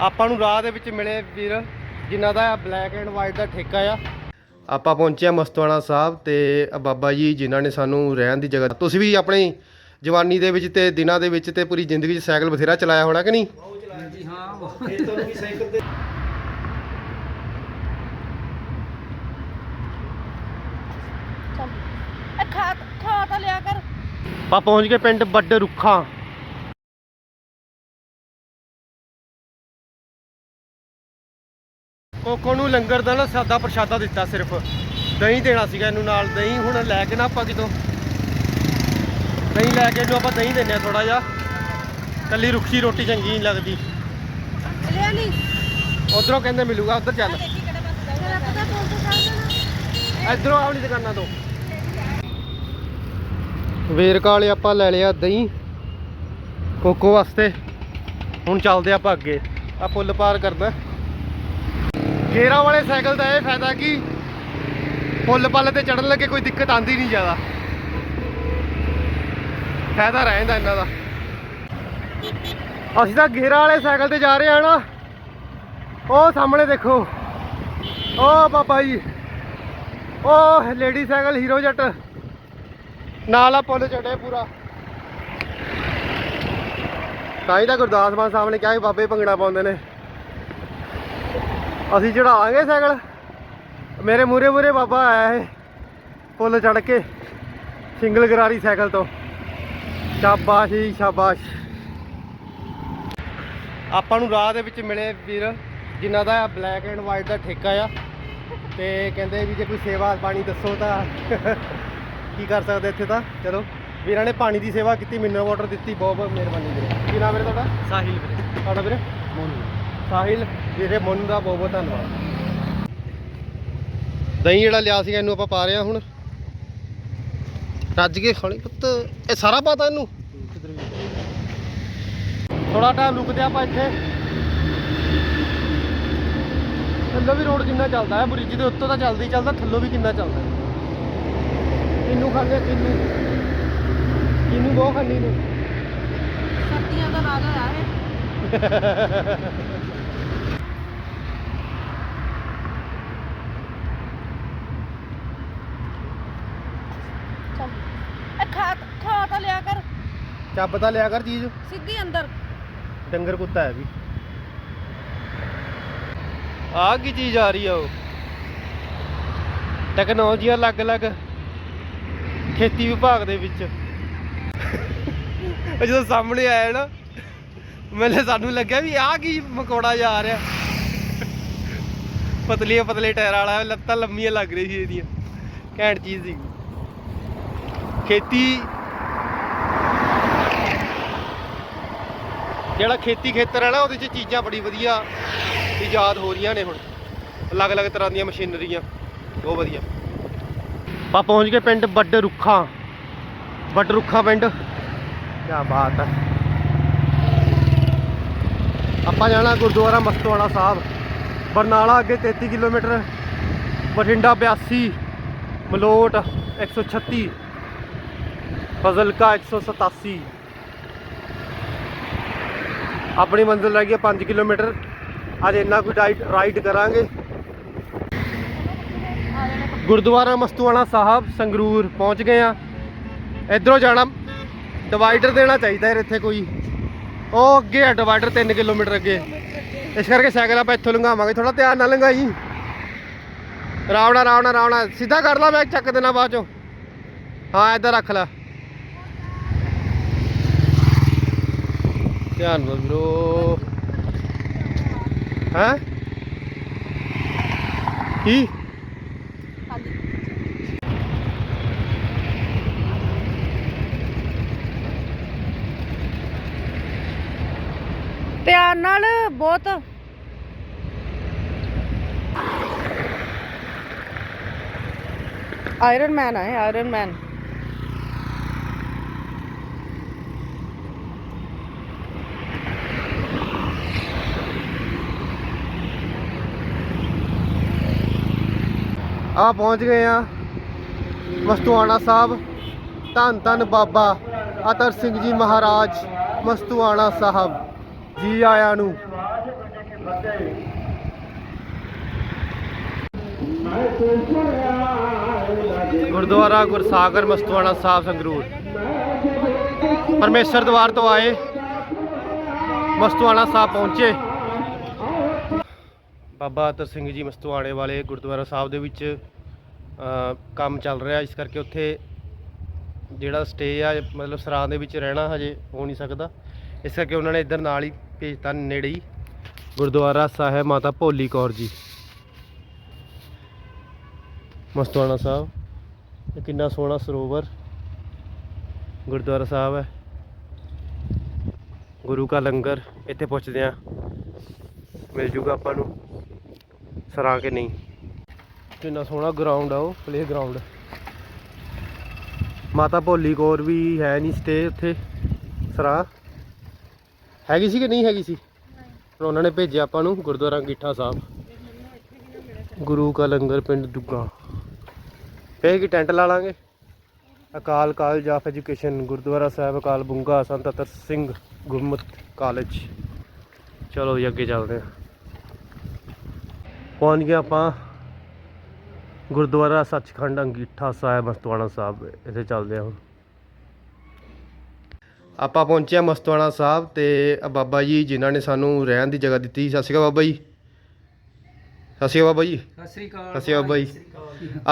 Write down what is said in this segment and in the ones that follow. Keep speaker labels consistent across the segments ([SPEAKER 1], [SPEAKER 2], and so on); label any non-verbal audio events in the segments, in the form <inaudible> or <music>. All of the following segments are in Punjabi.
[SPEAKER 1] ਆਪਾਂ ਨੂੰ ਰਾਹ ਦੇ ਵਿੱਚ ਮਿਲੇ ਵੀਰ ਜਿਨ੍ਹਾਂ ਦਾ ਬਲੈਕ ਐਂਡ ਵਾਈਟ ਦਾ ਠੇਕਾ ਆ। ਆਪਾਂ ਪਹੁੰਚੇ ਆ ਮਸਤਵਾਣਾ ਸਾਹਿਬ ਤੇ ਆ ਬਾਬਾ ਜੀ ਜਿਨ੍ਹਾਂ ਨੇ ਸਾਨੂੰ ਰਹਿਣ ਦੀ ਜਗ੍ਹਾ ਤੁਸੀਂ ਵੀ ਆਪਣੀ ਜਵਾਨੀ ਦੇ ਵਿੱਚ ਤੇ ਦਿਨਾਂ ਦੇ ਵਿੱਚ ਤੇ ਪੂਰੀ ਜ਼ਿੰਦਗੀ 'ਚ ਸਾਈਕਲ ਬਥੇਰਾ ਚਲਾਇਆ ਹੋਣਾ ਕਿ ਨਹੀਂ?
[SPEAKER 2] ਜੀ ਹਾਂ
[SPEAKER 3] ਇਹ ਖਾ ਖਾ ਤਾਂ ਲਿਆ ਕਰ।
[SPEAKER 1] ਆਪਾਂ ਪਹੁੰਚ ਗਏ ਪਿੰਡ ਵੱਡੇ ਰੁੱਖਾਂ ਕੋਕੋ ਨੂੰ ਲੰਗਰ ਦਾ ਨਾ ਸਾਦਾ ਪ੍ਰਸ਼ਾਦਾ ਦਿੱਤਾ ਸਿਰਫ। ਦਹੀਂ ਦੇਣਾ ਸੀਗਾ ਇਹਨੂੰ ਨਾਲ। ਦਹੀਂ ਹੁਣ ਲੈ ਕੇ ਨਾ ਆਪਾਂ ਕਿਤੋਂ? ਦਹੀਂ ਲੈ ਕੇ ਇਹਨੂੰ ਆਪਾਂ ਦਹੀਂ ਦਿੰਨੇ ਆ ਥੋੜਾ ਜਿਹਾ। ਕੱਲੀ ਰੁੱਖੀ ਰੋਟੀ ਚੰਗੀ ਨਹੀਂ ਲੱਗਦੀ।
[SPEAKER 3] ਲਿਆ ਨਹੀਂ।
[SPEAKER 1] ਉਧਰੋਂ ਕਹਿੰਦੇ ਮਿਲੂਗਾ ਉਧਰ ਚੱਲ।
[SPEAKER 3] ਕੋਲ
[SPEAKER 1] ਇਧਰੋਂ ਆਪਣੀ ਦੁਕਾਨਾਂ ਤੋਂ। ਵੇਰਕਾ ਵਾਲੇ ਆਪਾਂ ਲੈ ਲਿਆ ਦਹੀਂ। ਕੋਕੋ ਵਾਸਤੇ। ਹੁਣ ਚੱਲਦੇ ਆਪਾਂ ਅੱਗੇ। ਆ ਪੁੱਲ ਪਾਰ ਕਰਦਾ ਗੇਰਾਂ ਵਾਲੇ ਸਾਈਕਲ ਦਾ ਇਹ ਫਾਇਦਾ ਕਿ ਪੁੱਲ ਪੱਲ ਤੇ ਚੜਨ ਲੱਗੇ ਕੋਈ ਦਿੱਕਤ ਆਂਦੀ ਨਹੀਂ ਜ਼ਿਆਦਾ। ਫਾਇਦਾ ਰਹਿੰਦਾ ਇਹਨਾਂ ਦਾ। ਅਸੀਂ ਤਾਂ ਗੇਰਾਂ ਵਾਲੇ ਸਾਈਕਲ ਤੇ ਜਾ ਰਹੇ ਆ ਨਾ। ਉਹ ਸਾਹਮਣੇ ਦੇਖੋ। ਉਹ ਬਾਬਾ ਜੀ। ਉਹ ਲੇਡੀ ਸਾਈਕਲ ਹੀਰੋ ਜੱਟ। ਨਾਲ ਆ ਪੁੱਲ ਚੜੇ ਪੂਰਾ। ਤਾਂ ਹੀ ਤਾਂ ਗੁਰਦਾਸ ਮਾਨ ਸਾਹਿਬ ਨੇ ਕਿਹਾ ਕਿ ਬਾਬੇ ਭੰਗੜਾ ਪਾਉਂਦੇ ਨੇ। ਅਸੀਂ ਚੜਾਵਾਂਗੇ ਸਾਈਕਲ। ਮੇਰੇ ਮੂਰੇ ਮੂਰੇ ਬਾਬਾ ਆਇਆ ਹੈ ਪੁੱਲ ਚੜ ਕੇ ਸਿੰਗਲ ਗਰਾਰੀ ਸਾਈਕਲ ਤੋਂ। ਸ਼ਾਬਾਸ਼ ਜੀ ਸ਼ਾਬਾਸ਼। ਆਪਾਂ ਨੂੰ ਰਾਹ ਦੇ ਵਿੱਚ ਮਿਲੇ ਵੀਰ ਜਿਨ੍ਹਾਂ ਦਾ ਬਲੈਕ ਐਂਡ ਵਾਈਟ ਦਾ ਠੇਕਾ ਆ। ਤੇ ਕਹਿੰਦੇ ਵੀ ਜੇ ਕੋਈ ਸੇਵਾ ਪਾਣੀ ਦੱਸੋ ਤਾਂ <laughs> ਕੀ ਕਰ ਸਕਦੇ ਇੱਥੇ ਤਾਂ? ਚਲੋ ਵੀਰਾਂ ਨੇ ਪਾਣੀ ਦੀ ਸੇਵਾ ਕੀਤੀ ਮਿਨਰਲ ਵਾਟਰ ਦਿੱਤੀ ਬਹੁਤ ਬਹੁਤ ਮਿਹਰਬਾਨੀ ਵੀਰੇ। ਕੀ ਨਾਮ ਵੀਰੇ ਤੁਹਾਡਾ?
[SPEAKER 2] ਸਾਹਿਲ ਵੀਰੇ।
[SPEAKER 1] ਤੁਹਾਡਾ ਵੀਰੇ?
[SPEAKER 2] ਮੋਨੂ।
[SPEAKER 1] ਸਾਹਿਲ ਵੀਰੇ ਮੋਨੂ ਦਾ ਬਹੁਤ ਬਹੁਤ ਧੰਨਵਾਦ। ਦਹੀਂ ਜਿਹੜਾ ਲਿਆ ਸੀਗਾ ਇਹਨੂੰ ਆਪਾਂ ਪਾ ਰਹੇ ਹਾਂ ਹੁਣ। ਰੱਜ ਕੇ ਖਾਣੀ ਪੁੱਤ ਇਹ ਸਾਰਾ ਪਾਤਾ ਇਹਨੂੰ? ਥੋੜਾ ਟਾਈਮ ਰੁਕਦੇ ਆਪਾਂ ਇੱਥੇ। ਥੱਲੋਂ ਵੀ ਰੋਡ ਕਿੰਨਾ ਚੱਲਦਾ ਹੈ ਬ੍ਰਿਜ ਦੇ ਉੱਤੋਂ ਤਾਂ ਚੱਲਦੀ ਚੱਲਦਾ ਥੱਲੋਂ ਵੀ ਕਿੰਨਾ ਚੱਲਦਾ ਕਿੰਨੂ ਖਾਂਦੇ ਕਿੰਨੂ? ਕਿੰਨੂ ਬਹੁਤ ਖਾਂਦੀ ਨੂੰ
[SPEAKER 3] ਸਰਦੀਆਂ ਦਾ ਰਾਜਾ ਆ ਇਹ। <laughs> ਚੱਲ ਇਹ ਖਾ ਖਾ ਤਾਂ ਲਿਆ ਕਰ।
[SPEAKER 1] ਚੱਬ ਤਾਂ ਲਿਆ ਕਰ ਚੀਜ਼।
[SPEAKER 3] ਸਿੱਧੀ ਅੰਦਰ।
[SPEAKER 1] ਡੰਗਰ ਕੁੱਤਾ ਹੈ ਵੀ। ਆ ਕੀ ਚੀਜ਼ ਆ ਰਹੀ ਆ ਉਹ? ਟੈਕਨੋਲੋਜੀ ਅਲੱਗ-ਅਲੱਗ ਖੇਤੀ ਵਿਭਾਗ ਦੇ ਵਿੱਚ। ਉਹ ਜਦੋਂ ਸਾਹਮਣੇ ਆਇਆ ਨਾ ਮੈਨੂੰ ਸਾਨੂੰ ਲੱਗਿਆ ਵੀ ਆਹ ਕੀ ਮਕੌੜਾ ਜਾ ਰਿਹਾ। ਪਤਲੀਆਂ ਪਤਲੇ ਟਾਇਰ ਵਾਲਾ ਲੱਤਾਂ ਲੰਮੀਆਂ ਲੱਗ ਰਹੀ ਸੀ ਇਹਦੀਆਂ। ਘੈਂਟ ਚੀਜ਼ ਸੀ ਖੇਤੀ ਜਿਹੜਾ ਖੇਤੀ ਖੇਤਰ ਹੈ ਨਾ, ਉਹਦੇ 'ਚ ਚੀਜ਼ਾਂ ਬੜੀ ਵਧੀਆ ਇਜਾਦ ਹੋ ਰਹੀਆਂ ਨੇ ਹੁਣ। ਅਲੱਗ-ਅਲੱਗ ਤਰ੍ਹਾਂ ਦੀਆਂ ਮਸ਼ੀਨਰੀਆਂ, ਬਹੁਤ ਵਧੀਆ। ਆਪਾਂ ਪਹੁੰਚ ਗਏ ਪਿੰਡ ਵੱਡ ਰੁੱਖਾਂ ਵੱਡ ਰੁੱਖਾਂ ਪਿੰਡ। ਕੀ ਬਾਤ ਹੈ। ਆਪਾਂ ਜਾਣਾ ਗੁਰਦੁਆਰਾ ਮਸਤਵਾਲਾ ਸਾਹਿਬ। ਬਰਨਾਲਾ ਅੱਗੇ 33 ਕਿਲੋਮੀਟਰ, ਬਠਿੰਡਾ 82 ਮਲੋਟ 136 ਫਜ਼ਲਕਾ 187 ਆਪਣੀ ਮੰਜ਼ਿਲ ਰਹਿ ਗਈ ਹੈ 5 ਕਿਲੋਮੀਟਰ। ਅੱਜ ਇੰਨਾ ਕੋਈ ਰਾਈਡ ਰਾਈਡ ਕਰਾਂਗੇ। ਗੁਰਦੁਆਰਾ ਮਸਤੂਆਣਾ ਸਾਹਿਬ, ਸੰਗਰੂਰ ਪਹੁੰਚ ਗਏ ਆ ਇਧਰੋਂ ਜਾਣਾ ਡਿਵਾਈਡਰ ਦੇਣਾ ਚਾਹੀਦਾ ਯਾਰ ਇੱਥੇ ਕੋਈ। ਉਹ ਅੱਗੇ ਆ ਡਿਵਾਈਡਰ 3 ਕਿਲੋਮੀਟਰ ਅੱਗੇ। ਇਸ ਕਰਕੇ ਸਾਈਕਲ ਆਪਾਂ ਇੱਥੋਂ ਲੰਘਾਵਾਂਗੇ। ਥੋੜਾ ਧਿਆਨ ਨਾਲ ਲੰਘਾਈ। ਰਾਵਣਾ ਰਾਵਣਾ ਰਾਵਣਾ। ਸਿੱਧਾ ਕਰ ਲਾ ਬੈਗ ਚੱਕ ਦੇਣਾ ਬਾਅਦ ਚੋਂ। ਹਾਂ, ਇੱਧਰ ਰੱਖ ਲੈ। ਧਿਆਨ ਨਾਲ ਵੀਰੋ। ਹੈ? ਕੀ?
[SPEAKER 3] ਹਾਂਜੀ ਨਾਲ ਬਹੁਤ। ਆਇਰਨ ਮੈਨ ਆਏ ਆਇਰਨ ਮੈਨ
[SPEAKER 1] ਆ ਪਹੁੰਚ ਗਏ ਆ। ਮਸਤੂਆਣਾ ਸਾਹਿਬ, ਧੰਨ ਧੰਨ ਬਾਬਾ ਅਤਰ ਸਿੰਘ ਜੀ ਮਹਾਰਾਜ, ਮਸਤੂਆਣਾ ਸਾਹਿਬ ਜੀ ਆਇਆਂ ਨੂੰ। ਗੁਰਦੁਆਰਾ ਗੁਰਸਾਗਰ ਮਸਤੂਆਣਾ ਸਾਹਿਬ ਸੰਗਰੂਰ। ਪਰਮੇਸ਼ਰ ਦਵਾਰ ਤੋਂ ਆਏ, ਮਸਤੂਆਣਾ ਸਾਹਿਬ ਪਹੁੰਚੇ। ਬਾਬਾ ਅਤਰ ਸਿੰਘ ਜੀ ਮਸਤਵਾਣੇ ਵਾਲੇ ਗੁਰਦੁਆਰਾ ਸਾਹਿਬ ਦੇ ਵਿੱਚ ਕੰਮ ਚੱਲ ਰਿਹਾ। ਇਸ ਕਰਕੇ ਉੱਥੇ ਜਿਹੜਾ ਸਟੇ ਆ ਮਤਲਬ ਸਰਾਂ ਦੇ ਵਿੱਚ ਰਹਿਣਾ ਹਜੇ ਹੋ ਨਹੀਂ ਸਕਦਾ। ਇਸ ਕਰਕੇ ਉਹਨਾਂ ਨੇ ਇੱਧਰ ਨਾਲ ਹੀ ਭੇਜਤਾ ਨੇੜੇ ਹੀ ਗੁਰਦੁਆਰਾ ਸਾਹਿਬ ਮਾਤਾ ਭੋਲੀ ਕੌਰ ਜੀ। ਮਸਤਵਾਣਾ ਸਾਹਿਬ। ਇਹ ਕਿੰਨਾ ਸੋਹਣਾ ਸਰੋਵਰ ਗੁਰਦੁਆਰਾ ਸਾਹਿਬ ਹੈ। ਗੁਰੂ ਕਾ ਲੰਗਰ ਇੱਥੇ ਪੁੱਛਦੇ ਆ ਮਿਲ ਜੂਗਾ ਆਪਾਂ ਨੂੰ। ਸਰਾਂ ਕੇ ਨਹੀਂ? ਕਿੰਨਾ ਸੋਹਣਾ ਗਰਾਊਂਡ ਆ ਉਹ ਪਲੇ ਗਰਾਊਂਡ ਮਾਤਾ ਭੋਲੀ ਕੌਰ ਵੀ ਹੈ ਨਹੀਂ ਸਟੇ ਉੱਥੇ ਸਰਾਂ। ਹੈਗੀ ਸੀ ਕਿ ਨਹੀਂ ਹੈਗੀ ਸੀ? ਪਰ ਉਹਨਾਂ ਨੇ ਭੇਜਿਆ ਆਪਾਂ ਨੂੰ ਗੁਰਦੁਆਰਾ ਅੰਗੀਠਾ ਸਾਹਿਬ। ਗੁਰੂ ਕਾ ਲੰਗਰ ਪਿੰਡ ਦੁੱਗਾ। ਫੇਰ ਕੀ ਟੈਂਟ ਲਾ ਲਾਂਗੇ? Akal college of education Gurdwara Sahib Akal Bunga Sant Attar Singh Gurmat college. ਚਲੋ ਜੀ ਅੱਗੇ ਚੱਲਦੇ ਹਾਂ। ਪਹੁੰਚ ਗਏ ਆਪਾਂ ਗੁਰਦੁਆਰਾ ਸੱਚਖੰਡ ਅੰਗੀਠਾ ਸਾਹਿਬ ਮਸਤਵਾਣਾ ਸਾਹਿਬ ਇੱਥੇ ਚੱਲਦੇ ਹਾਂ ਹੁਣ। ਆਪਾਂ ਪਹੁੰਚੇ ਹਾਂ ਮਸਤਵਾਣਾ ਸਾਹਿਬ ਤੇ ਬਾਬਾ ਜੀ ਜਿਨ੍ਹਾਂ ਨੇ ਸਾਨੂੰ ਰਹਿਣ ਦੀ ਜਗ੍ਹਾ ਦਿੱਤੀ। ਸਤਿ ਸ਼੍ਰੀ ਅਕਾਲ ਬਾਬਾ ਜੀ। ਸਤਿ ਸ਼੍ਰੀ ਅਕਾਲ ਬਾਬਾ ਜੀ।
[SPEAKER 2] ਸਤਿ ਸ੍ਰੀ ਅਕਾਲ।
[SPEAKER 1] ਸਤਿ ਸ਼੍ਰੀ ਅਕਾਲ ਬਾਈ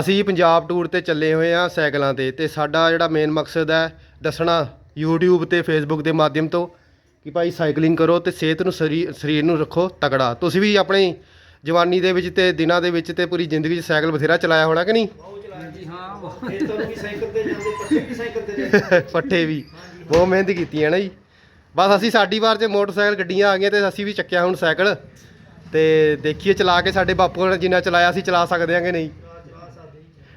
[SPEAKER 1] ਅਸੀਂ ਪੰਜਾਬ ਟੂਰ ਤੇ ਚੱਲੇ ਹੋਏ ਆ ਸਾਈਕਲਾਂ ਤੇ ਤੇ ਸਾਡਾ ਜਿਹੜਾ ਮੇਨ ਮਕਸਦ ਹੈ ਦੱਸਣਾ YouTube ਤੇ Facebook ਦੇ ਮਾਧਿਅਮ ਤੋਂ ਕਿ ਭਾਈ ਸਾਈਕਲਿੰਗ ਕਰੋ ਤੇ ਸਿਹਤ ਨੂੰ ਸਰੀ- ਸਰੀਰ ਨੂੰ ਰੱਖੋ ਤਕੜਾ। ਤੁਸੀਂ ਵੀ ਆਪਣੀ ਜਵਾਨੀ ਦੇ ਵਿੱਚ ਤੇ ਦਿਨਾਂ ਦੇ ਵਿੱਚ ਤੇ ਪੂਰੀ ਜ਼ਿੰਦਗੀ 'ਚ ਸਾਈਕਲ ਬਥੇਰਾ ਚਲਾਇਆ ਹੋਣਾ ਕਿ ਨਹੀਂ?
[SPEAKER 2] ਜੀ ਹਾਂ ਬਹੁਤ। <laughs>
[SPEAKER 1] ਪੱਠੇ ਵੀ ਬਹੁਤ ਮਿਹਨਤ ਕੀਤੀ ਹੈ ਨਾ ਜੀ। ਬਸ ਅਸੀਂ ਸਾਡੀ ਵਾਰ 'ਚ ਮੋਟਰਸਾਈਕਲ ਗੱਡੀਆਂ ਆ ਗਈਆਂ ਤੇ ਅਸੀਂ ਵੀ ਚੱਕਿਆ ਹੁਣ ਸਾਈਕਲ। ਤੇ ਦੇਖੀਏ ਚਲਾ ਕੇ ਸਾਡੇ ਬਾਪੂ ਨੇ ਜਿੰਨਾ ਚਲਾਇਆ ਅਸੀਂ ਚਲਾ ਸਕਦੇ ਹਾਂ ਕਿ ਨਹੀਂ?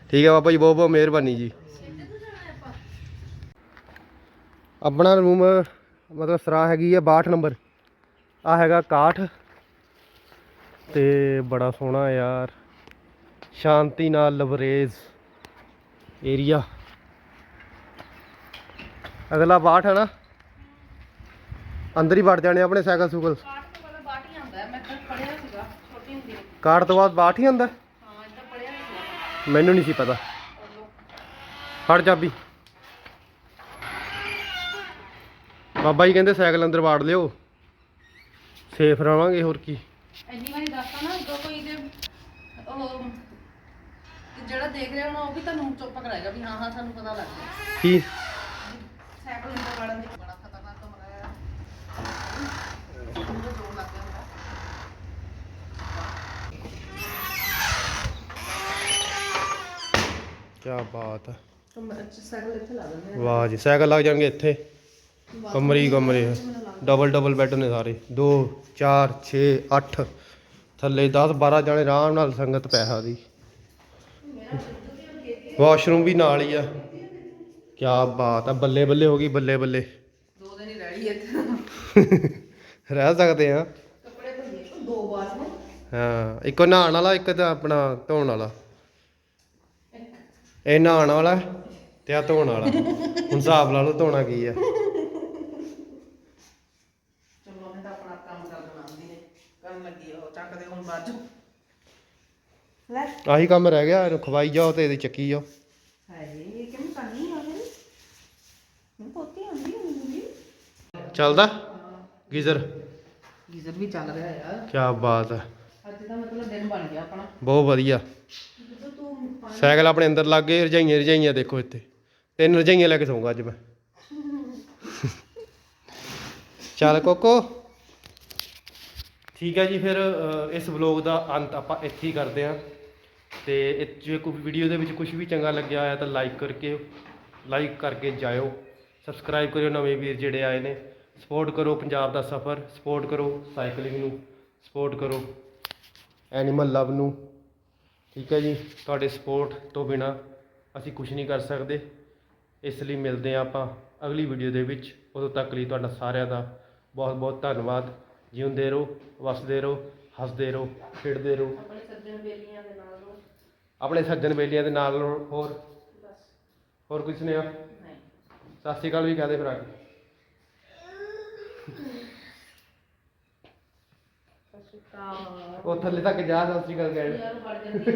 [SPEAKER 1] ਠੀਕ ਹੈ ਬਾਬਾ ਜੀ ਬਹੁਤ ਬਹੁਤ ਮਿਹਰਬਾਨੀ ਜੀ। ਆਪਣਾ ਰੂਮ ਮਤਲਬ ਸਰਾ ਹੈਗੀ ਹੈ 62 ਨੰਬਰ। ਆ ਹੈਗਾ 61 ਤੇ ਬੜਾ ਸੋਹਣਾ ਯਾਰ। ਸ਼ਾਂਤੀ ਨਾਲ ਲਵਰੇਜ ਏਰੀਆ ਅਗਲਾ 62 ਹੈ ਨਾ? ਅੰਦਰ ਹੀ ਵੜ ਜਾਣੇ ਆਪਣੇ ਸਾਈਕਲ ਸੂਕਲ।
[SPEAKER 3] ਕਾਟ ਤੋਂ।
[SPEAKER 1] ਕਾਰਡ ਤੋਂ ਬਾਅਦ 62 ਹੀ ਆਂਦਾ ਮੈਨੂੰ ਨਹੀਂ ਸੀ ਪਤਾ। ਫੜ ਚਾਬੀ ਬਾਬਾ ਜੀ ਕਹਿੰਦੇ ਸਾਈਕਲ ਅੰਦਰ ਵਾੜ ਲਿਓ। ਸੇਫ ਰਵਾਂਗੇ ਹੋਰ ਕੀ।
[SPEAKER 3] ਇੰਨੀ ਵਾਰੀ ਦੱਸਤਾ ਨਾ ਜਦੋਂ ਕੋਈ ਜੇ ਉਹ ਜਿਹੜਾ ਦੇਖ ਰਿਹਾ ਹੋਣਾ ਉਹ ਵੀ ਤੁਹਾਨੂੰ ਚੁੱਪ ਕਰਾਏਗਾ ਵੀ ਹਾਂ ਹਾਂ ਸਾਨੂੰ ਪਤਾ ਲੱਗ ਗਿਆ।
[SPEAKER 1] ਕੀ?
[SPEAKER 3] ਸਾਈਕਲ ਅੰਦਰ ਵੜਨ ਦੀ ਬੜਾ ਖਤਰਨਾਕ ਕਮਰਾ ਹੈ। ਉਹਨੂੰ ਜ਼ੋਰ ਲੱਗ ਗਿਆ ਹੁੰਦਾ
[SPEAKER 1] ਕੀ ਬਾਤ ਹੈ
[SPEAKER 3] ਸਾਈਕਲ ਇੱਥੇ ਲਾ ਦਿੰਦੇ
[SPEAKER 1] ਵਾਹ ਜੀ ਸਾਈਕਲ ਲੱਗ ਜਾਣਗੇ ਇੱਥੇ। ਕਮਰੇ ਹੀ ਕਮਰੇ। ਆ ਡਬਲ ਡਬਲ ਬੈੱਡ ਨੇ ਸਾਰੇ। 2 4 6 8 ਥੱਲੇ 10 12 ਜਾਣੇ ਆਰਾਮ ਨਾਲ ਸੰਗਤ ਪੈਸਾ ਦੀ। ਵਾਸ਼ਰੂਮ ਵੀ ਨਾਲ ਹੀ ਆ। ਕੀ ਬਾਤ ਆ ਬੱਲੇ ਬੱਲੇ ਹੋ ਗਈ ਬੱਲੇ ਬੱਲੇ।
[SPEAKER 3] ਦੋ ਦਿਨ ਹੀ ਰਹਿ ਲਈ ਇੱਥੇ।
[SPEAKER 1] ਰਹਿ ਸਕਦੇ ਆ।
[SPEAKER 3] ਕੱਪੜੇ ਦੋ
[SPEAKER 1] ਹਾਂ ਇੱਕ ਨਹਾਉਣ ਵਾਲਾ ਇੱਕ ਤਾਂ ਆਪਣਾ ਧੋਣ ਵਾਲਾ। ਇਹ ਨਹਾਉਣ ਵਾਲਾ ਤੇ ਆ ਧੋਣ ਵਾਲਾ। ਹੁਣ ਹਿਸਾਬ ਲਾ ਲਓ ਧੋਣਾ ਕੀ ਆ
[SPEAKER 3] ਚਲੋ ਉਹਨੇ ਤਾਂ ਆਪਣਾ ਕੰਮ ਕਰ ਦੇਣਾ ਆਂਦੀ ਨੇ ਕਰਨ ਲੱਗੀ ਉਹ ਲੈ।
[SPEAKER 1] ਆਹੀ ਕੰਮ ਰਹਿ ਗਿਆ ਇਹਨੂੰ ਖਵਾਈ ਜਾਓ ਤੇ ਇਹਦੀ ਚੱਕੀ ਜਾਓ।
[SPEAKER 3] ਹਾਏ ਇਹ ਕਿਵੇਂ ਕਰਨੀ ਆ ਗਈ ਮੈਂ ਪੋਤੀ ਆਂਦੀ ਹੁੰਦੀ।
[SPEAKER 1] ਚੱਲਦਾ? ਗੀਜ਼ਰ।
[SPEAKER 3] ਗੀਜ਼ਰ ਵੀ ਚੱਲ ਰਿਹਾ ਯਾਰ
[SPEAKER 1] ਕੀ ਬਾਤ ਹੈ
[SPEAKER 3] ਅੱਜ ਦਾ ਮਤਲਬ ਦਿਨ ਬਣ ਗਿਆ ਆਪਣਾ।
[SPEAKER 1] ਬਹੁਤ ਵਧੀਆ।
[SPEAKER 3] ਜਦੋਂ ਤੂੰ ਪਾਣੀ
[SPEAKER 1] ਸਾਈਕਲ ਆਪਣੇ ਅੰਦਰ ਲੱਗ ਗਏ ਰਜਾਈਆਂ ਰਜਾਈਆਂ ਦੇਖੋ ਇੱਥੇ। ਤਿੰਨ ਰਜਾਈਆਂ ਲੈ ਕੇ ਸੌਂਗਾ ਅੱਜ ਮੈਂ। <laughs> ਚੱਲ ਕੋਕੋ। ਠੀਕ ਹੈ ਜੀ, ਫਿਰ ਇਸ ਵਲੌਗ ਦਾ ਅੰਤ ਆਪਾਂ ਇੱਥੇ ਹੀ ਕਰਦੇ ਹਾਂ। ਤੇ ਜੇ ਕੋਈ ਵੀਡੀਓ ਦੇ ਵਿੱਚ ਕੁਝ ਵੀ ਚੰਗਾ ਲੱਗਿਆ ਹੋਇਆ ਤਾਂ ਲਾਈਕ ਕਰਕੇ ਲਾਈਕ ਕਰਕੇ ਜਾਇਓ। ਸਬਸਕ੍ਰਾਈਬ ਕਰਿਓ ਨਵੇਂ ਵੀਰ ਜਿਹੜੇ ਆਏ ਨੇ। ਸਪੋਰਟ ਕਰੋ ਪੰਜਾਬ ਦਾ ਸਫ਼ਰ ਸਪੋਰਟ ਕਰੋ ਸਾਈਕਲਿੰਗ ਨੂੰ ਸਪੋਰਟ ਕਰੋ ਐਨੀਮਲ ਲਵ ਨੂੰ। ਠੀਕ ਹੈ ਜੀ, ਤੁਹਾਡੇ ਸਪੋਰਟ ਤੋਂ ਬਿਨਾ ਅਸੀਂ ਕੁਝ ਨਹੀਂ ਕਰ ਸਕਦੇ। ਇਸ ਲਈ ਮਿਲਦੇ ਹਾਂ ਆਪਾਂ ਅਗਲੀ ਵੀਡੀਓ ਦੇ ਵਿੱਚ। ਉਦੋਂ ਤੱਕ ਲਈ ਤੁਹਾਡਾ ਸਾਰਿਆਂ ਦਾ ਬਹੁਤ ਬਹੁਤ ਧੰਨਵਾਦ। ਜਿਉਂਦੇ ਰਹੋ ਵਸਦੇ ਰਹੋ ਹੱਸਦੇ ਰਹੋ ਖੇਡਦੇ ਰਹੋ।
[SPEAKER 3] ਆਪਣੇ ਸੱਜਣ ਬੇਲੀਆਂ ਦੇ ਨਾਲ ਰੋ
[SPEAKER 1] ਆਪਣੇ ਸੱਜਣ ਬੇਲੀਆਂ ਦੇ ਨਾਲ ਰਹੋ। ਹੋਰ?
[SPEAKER 3] ਬਸ।
[SPEAKER 1] ਹੋਰ ਕੁਝ ਨਹੀਂ ਆ
[SPEAKER 3] ਨਹੀਂ।
[SPEAKER 1] ਸਤਿ ਸ਼੍ਰੀ ਅਕਾਲ ਵੀ ਕਹਦੇ ਫਿਰ ਆ ਕੇ। ਉਹ ਥੱਲੇ ਤੱਕ ਜਾ ਸਤਿ ਸ਼੍ਰੀ ਅਕਾਲ ਕਹਿਣ।
[SPEAKER 3] ਯਾਰ ਵੜ ਜਾਂਦੀ ਆ।